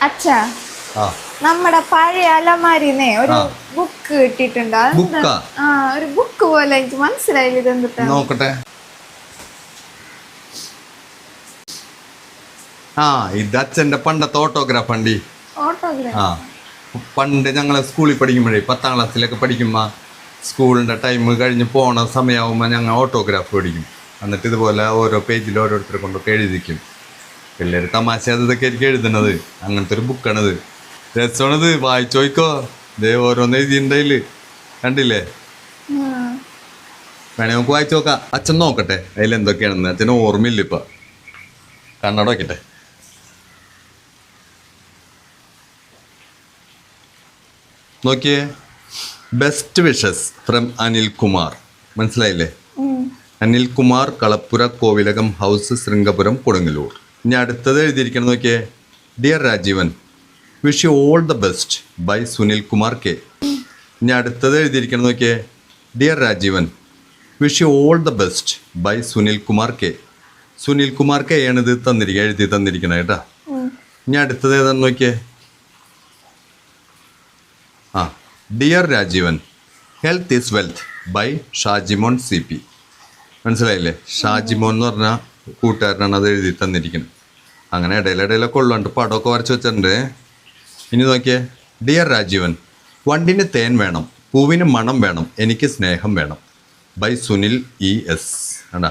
അച്ഛാ നമ്മുടെ പഴയ അലമാരിനെ ഒരു ബുക്ക് കിട്ടിയിട്ടുണ്ട്? ആ? ഒരു ബുക്ക് പോലെ എനിക്ക് മനസ്സിലായില്ല ഇതെന്താ നോക്കട്ടെ. ആ ഇത് അച്ഛന്റെ പണ്ടത്തെ ഓട്ടോഗ്രാഫ് ഓട്ടോഗ്രാഫ് ആ. പണ്ട് ഞങ്ങളെ സ്കൂളിൽ പഠിക്കുമ്പോഴേ പത്താം ക്ലാസ്സിലൊക്കെ പഠിക്കുമ്പോൾ സ്കൂളിന്റെ ടൈം കഴിഞ്ഞ് പോണ സമയമാകുമ്പോൾ ഞങ്ങൾ ഓട്ടോഗ്രാഫ് പഠിക്കും എന്നിട്ട് ഇതുപോലെ ഓരോ പേജിൽ ഓരോരുത്തരെ കൊണ്ടൊക്കെ എഴുതിക്കും. പിള്ളേർ തമാശ അത് ഇതൊക്കെ ആയിരിക്കും എഴുതണത് അങ്ങനത്തെ ഒരു ബുക്കാണത് രസമാണത്. വായിച്ചു നോക്കോ ഇതേ ഓരോന്ന് എഴുതിയിട്ടുണ്ടതിൽ കണ്ടില്ലേ? വേണേ നമുക്ക് വായിച്ചു നോക്കാം. അച്ഛൻ നോക്കട്ടെ അതിൽ എന്തൊക്കെയാണെന്ന്. അച്ഛന് ഓർമ്മയില്ല ഇപ്പൊ. കണ്ണട വയ്ക്കട്ടെ നോക്കിയേ. Best wishes from Anil Kumar. മനസ്സിലായില്ലേ? അനിൽ കുമാർ കളപ്പുര കോവിലകം ഹൗസ് ശൃംഗപുരം കൊടുങ്ങല്ലൂർ. ഇനി അടുത്തത് എഴുതിയിരിക്കണം നോക്കിയേ. Dear Rajeevan wish you all the best by Sunil Kumar K. ഇനി അടുത്തത് എഴുതിയിരിക്കണം നോക്കിയേ. Dear Rajeevan wish you all the best by Sunil Kumar K. Sunil Kumar K ആണ് ഇത് തന്നിരിക്കുക എഴുതി തന്നിരിക്കണം കേട്ടാ. ഇനി അടുത്തത് ഏതാന്ന് നോക്കിയേ. ആ dear Rajeevan health is wealth by Shajimon C P. മനസ്സിലായില്ലേ? ഷാജിമോൻ എന്ന് പറഞ്ഞ കൂട്ടുകാരനാണ് അത് എഴുതി തന്നിരിക്കുന്നത് അങ്ങനെ ഇടയിലിടയിലൊക്കെ ഉള്ളുണ്ട് പടമൊക്കെ വരച്ച് വെച്ചിട്ടുണ്ട്. ഇനി നോക്കിയേ. ഡിയർ രാജീവൻ വണ്ടിന് തേൻ വേണം പൂവിന് മണം വേണം എനിക്ക് സ്നേഹം വേണം. ബൈ സുനിൽ ഇ എസ് ആണ്ടാ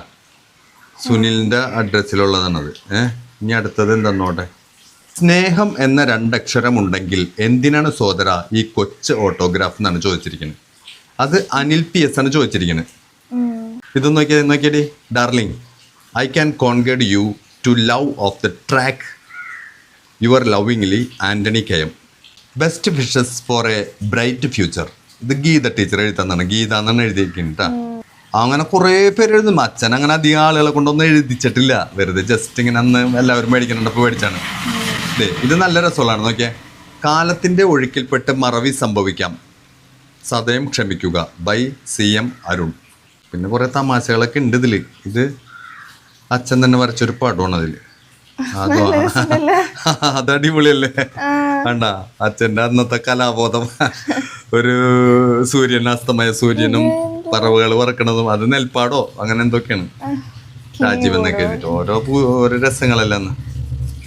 സുനിലിന്റെ അഡ്രസ്സിലുള്ളതാണത് ഏഹ് ഇനി അടുത്തത് എന്തെന്നോട്ടെ സ്നേഹം എന്ന രണ്ടക്ഷരം ഉണ്ടെങ്കിൽ എന്തിനാണ് സോദര ഈ കൊച്ച് ഓട്ടോഗ്രാഫ് എന്നാണ് ചോദിച്ചിരിക്കുന്നത് അത് അനിൽ പി എസ് ആണ് ചോദിച്ചിരിക്കുന്നത് ഇത് നോക്കിയേ നോക്കിയടി. Darling I can കോൺഗേഡ് you to love of the track your lovingly Antony K M best wishes for a bright future ഇത് ഗീത ടീച്ചർ എഴുതാന്നാണ്. ഗീത എന്നാണ് എഴുതിയിരിക്കുന്നത് അങ്ങനെ കുറേ പേര് എഴുതും. അച്ഛൻ അങ്ങനെ അധികം ആളുകളെ കൊണ്ടൊന്നും എഴുതിച്ചിട്ടില്ല. വെറുതെ ജസ്റ്റ് ഇങ്ങനെ അന്ന് എല്ലാവരും മേടിക്കുന്നുണ്ടപ്പോൾ മേടിച്ചാണ്. ഇത് നല്ല രസമുള്ളതാണ്. നോക്കിയേ. കാലത്തിന്റെ ഒഴുക്കിൽപ്പെട്ട് മറവി സംഭവിക്കാം. സദയം ക്ഷമിക്കുക. By C M Arun. പിന്നെ കുറേ തമാശകളൊക്കെ ഉണ്ട് ഇതിൽ ഇത് അച്ഛൻ തന്നെ വരച്ചൊരു പടമാണ് അതിൽ അതോ അടിപൊളിയല്ലേ? വേണ്ട അച്ഛന്റെ അന്നത്തെ കലാബോധം. ഒരു സൂര്യൻ അസ്തമയ സൂര്യനും പറവുകൾ പറക്കണതും അത് നെൽപ്പാടോ? അങ്ങനെ എന്തൊക്കെയാണ്? രാജീവ് എന്നൊക്കെ എഴുതിയിട്ട് ഓരോ ഓരോ രസങ്ങളല്ലേ അന്ന്.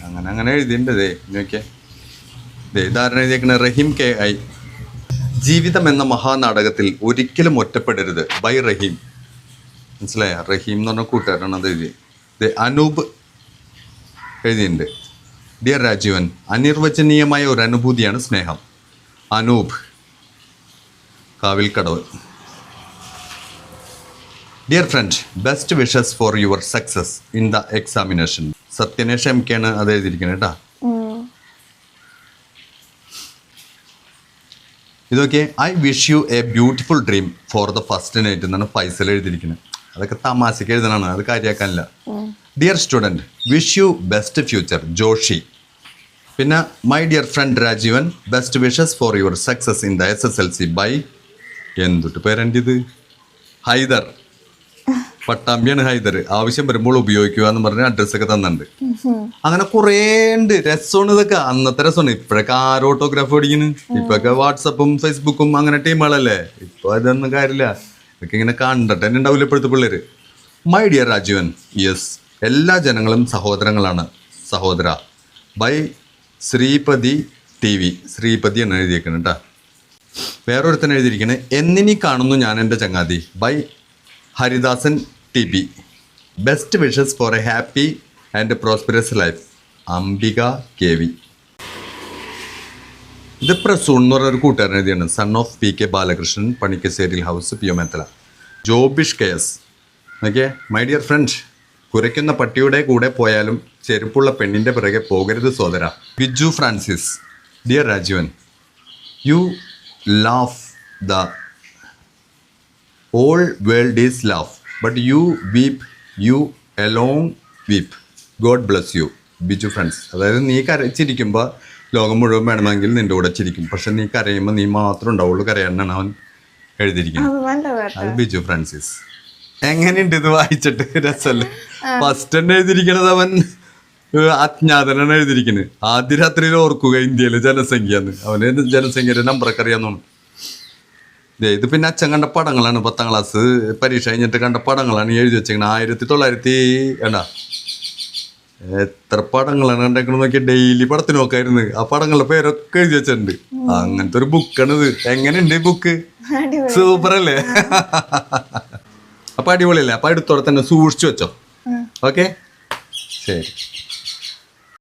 അങ്ങനെ അങ്ങനെ എഴുതിയിട്ടുണ്ട് ദേ നോക്കിയേ. ദേ ഇതാരണം എഴുതിയേക്കണ? Raheem K I. ജീവിതം എന്ന മഹാനാടകത്തിൽ ഒരിക്കലും ഒറ്റപ്പെടരുത്. ബൈ റഹീം. മനസ്സിലായ? റഹീം എന്ന് പറഞ്ഞ കൂട്ടുകാരാണ് അത് എഴുതി ദേ അനൂപ് എഴുതിയിട്ടുണ്ട്. ഡിയർ രാജീവൻ അനിർവചനീയമായ ഒരു അനുഭൂതിയാണ് സ്നേഹം. Anoop Kavilkadavu dear friend best wishes for your success in the examination Sathyanesh M കെയാണ് അത് എഴുതിയിരിക്കുന്നത് കേട്ടോ. ഇതൊക്കെ I wish you a beautiful dream for the first night എന്നാണ് ഫൈസൽ എഴുതിയിരിക്കുന്നത്. അതൊക്കെ തമാശക്ക് എഴുതണാണ് അത് കാര്യമാക്കാനില്ല. Dear student wish you best future Joshy പിന്നെ my dear friend Rajeevan best wishes for your success in the S S L C by എന്തുട്ട് പേരെന്റെ ഇത് ഹൈദർ. പട്ടാമ്പിയാണ് ഹൈദർ. ആവശ്യം വരുമ്പോൾ ഉപയോഗിക്കുക എന്ന് പറഞ്ഞ അഡ്രസ്സൊക്കെ തന്നിട്ടുണ്ട്. അങ്ങനെ കുറേ ഉണ്ട്. രസമാണ് ഇതൊക്കെ. അന്നത്തെ രസമാണ്. ഇപ്പോഴൊക്കെ ആര് ഓട്ടോഗ്രാഫ് പഠിക്കുന്നു ഇപ്പൊക്കെ വാട്സപ്പും ഫേസ്ബുക്കും അങ്ങനെ ടീമുകളല്ലേ? ഇപ്പൊ അതൊന്നും കാര്യമില്ല. ഇതൊക്കെ ഇങ്ങനെ കണ്ടിട്ട് തന്നെ ഉണ്ടാവില്ല ഇപ്പോഴത്തെ പിള്ളേര്? മൈ ഡിയർ രാജീവൻ യെസ് എല്ലാ ജനങ്ങളും സഹോദരങ്ങളാണ് സഹോദര. By Sreepathi T V Sreepathi എന്ന് എഴുതിയിരിക്കുന്നത് കേട്ടോ വേറൊരുത്തൻ എഴുതിയിരിക്കുന്നത് എന്നിനി കാണുന്നു ഞാൻ എന്റെ ചങ്ങാതി. By Haridasan T B best wishes for a happy and prosperous life. Ambika K V. ഇത് പ്രസൂൺ എന്ന് പറഞ്ഞ ഒരു കൂട്ടുകാരൻ എഴുതിയാണ് son of P K Balakrishnan Panikkasseril house P O Methala. Jobish K S. Okay my dear friend കുരയ്ക്കുന്ന പട്ടിയുടെ കൂടെ പോയാലും ചെരുപ്പുള്ള പെണ്ണിന്റെ പിറകെ പോകരുത് സോദര. Biju Francis dear Rajeevan you laugh the all world is laugh but you weep you alone weep God bless you Biju friends. അതായത് നീ കരച്ചിരിക്കുമ്പോൾ ലോകം മുഴുവൻ വേണമെങ്കിൽ നിന്റെ കൂടെ ചിരിക്കും. പക്ഷെ നീ കരയുമ്പോൾ നീ മാത്രം ഉണ്ടാവുള്ളൂ കരയാനാണ് അവൻ എഴുതിയിരിക്കുന്നത്. അത് ബിജു ഫ്രാൻസിസ്. എങ്ങനെയുണ്ട് ഇത് വായിച്ചിട്ട്? രസല്ലേ? ഫസ്റ്റ് തന്നെ എഴുതിയിരിക്കണത് അവൻ അജ്ഞാതനാണ് എഴുതിയിരിക്കുന്നത് ആദ്യ രാത്രിയിൽ ഓർക്കുക ഇന്ത്യയിലെ ജനസംഖ്യ എന്ന് അവന് ജനസംഖ്യയുടെ നമ്പറൊക്കെ അറിയാമെന്നാണ് ഇത് പിന്നെ അച്ഛൻ കണ്ട പടങ്ങളാണ് പത്താം ക്ലാസ് പരീക്ഷ കഴിഞ്ഞിട്ട് കണ്ട പടങ്ങളാണ് എഴുതി വെച്ചേക്കുന്നത് ആയിരത്തി തൊള്ളായിരത്തി എന്താ എത്ര പടങ്ങളാണ് കണ്ടേക്കണ നോക്കി ഡെയിലി പടത്തിന് നോക്കായിരുന്നു. ആ പടങ്ങളുടെ പേരൊക്കെ എഴുതി വെച്ചിട്ടുണ്ട്. അങ്ങനത്തെ ഒരു ബുക്കാണ് ഇത് എങ്ങനെയുണ്ട് ഈ ബുക്ക് സൂപ്പർ അല്ലേ? അപ്പൊ അടിപൊളിയല്ലേ? അപ്പൊ അടുത്തോടെ തന്നെ സൂക്ഷിച്ചു വെച്ചോ. ഓക്കെ ശരി.